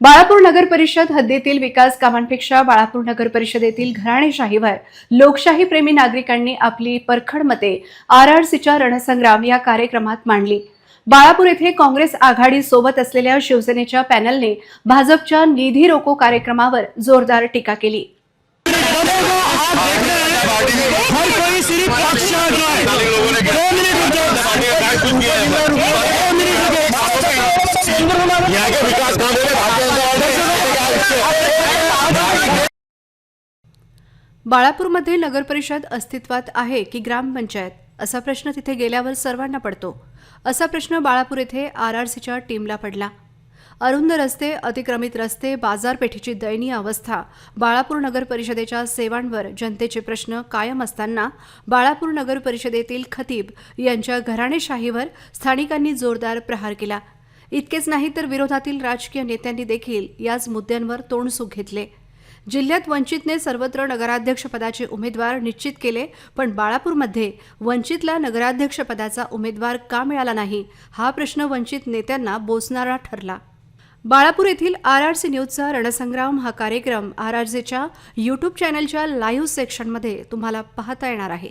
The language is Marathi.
बाळापूर नगर परिषद हद्दीतील विकास कामांपेक्षा बाळापूर नगर परिषदेतील घराणेशाहीवर लोकशाही प्रेमी नागरिकांनी आपली परखड मते आर आर सीच्या रणसंग्राम या कार्यक्रमात मांडली. बाळापूर येथे काँग्रेस आघाडी सोबत असलेल्या शिवसेनेच्या पॅनलने भाजपच्या निधी रोको कार्यक्रमावर जोरदार टीका केली. हर कोई सिर्फ पक्ष छाट यहाँ के विकास काम बाळापूरमध्ये नगर परिषद अस्तित्वात आहे की ग्रामपंचायत असा प्रश्न तिथे गेल्यावर सर्वांना पडतो. असा प्रश्न बाळापूर येथे आर आर सीच्या टीमला पडला. अरुंद रस्ते अतिक्रमित रस्ते बाजारपेठेची दयनीय अवस्था बाळापूर नगर परिषदेच्या सेवांवर जनतेचे प्रश्न कायम असताना बाळापूर नगर परिषदेतील खतीब यांच्या घराणेशाहीवर स्थानिकांनी जोरदार प्रहार केला. इतकेच नाही तर विरोधातील राजकीय नेत्यांनी देखील याच मुद्द्यांवर तोंडसुख घेतले. जिल्ह्यात वंचितने सर्वत्र नगराध्यक्षपदाचे उमेदवार निश्चित केले पण बाळापूरमध्ये वंचितला नगराध्यक्षपदाचा उमेदवार का मिळाला नाही हा प्रश्न वंचित नेत्यांना बोचणारा ठरला. बाळापूर येथील आर आर सी न्यूजचा रणसंग्राम हा कार्यक्रम आर आर सीच्या यूट्यूब चॅनलच्या लाईव्ह सेक्शनमध्ये तुम्हाला पाहता येणार आहे.